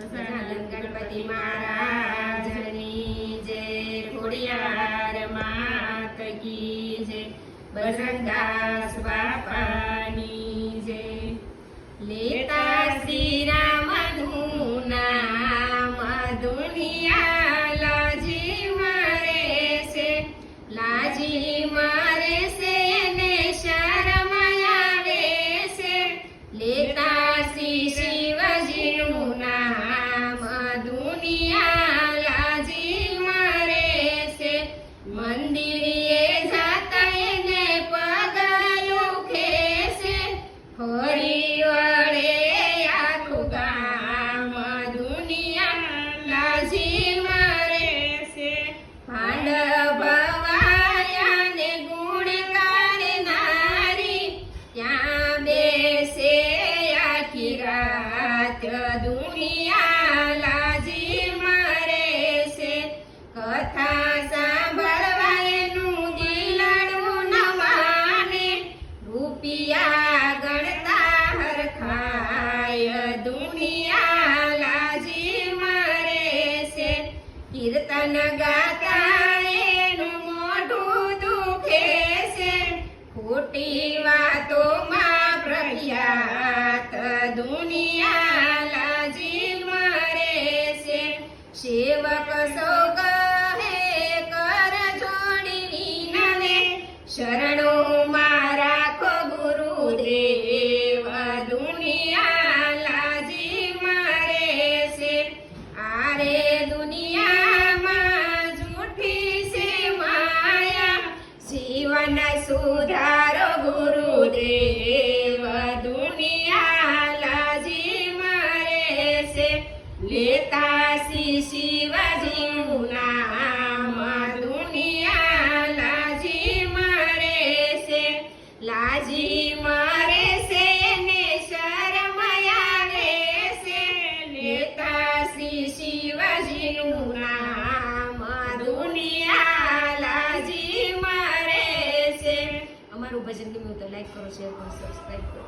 ગણપતિ મહારાજની જય ખોડિયાર માત કી જય બજરંગદાસ બાપાની જય લેતા શ્રી રામનું નામ દુનિયા લાજી મારે છે, લાજી મારે છે ને શરમ છે. લેતા શ્રી લાજી મારે છે પાંડવ ભવાયાને ગુણ ગાળનારી ત્યાં બેસે આખી રાત દુનિયા લાજી છે. કથા સાંભળવા એનું દિલડું રૂપિયા ગણતા હરખાય દુનિયા કીર્તન ગાતા એનું મોઢું દુખે છે. ખોટી વાતોમાં પ્રખ્યાત દુનિયા લાજી મરે છે. સેવક સૌ જીવન સુધારો ગુરુદેવ, દુનિયા લાજી મારે છે. લેતા શ્રી શિવજીનું નામ દુનિયા લાજી મારે છે. લાજી મારે છે ને શરમ આવે છે. લેતા શ્રી શિવજીનું મારે ભજન ગમ્યું તો લાઈક કરો શેર કરો સબસ્ક્રાઈબ કરો.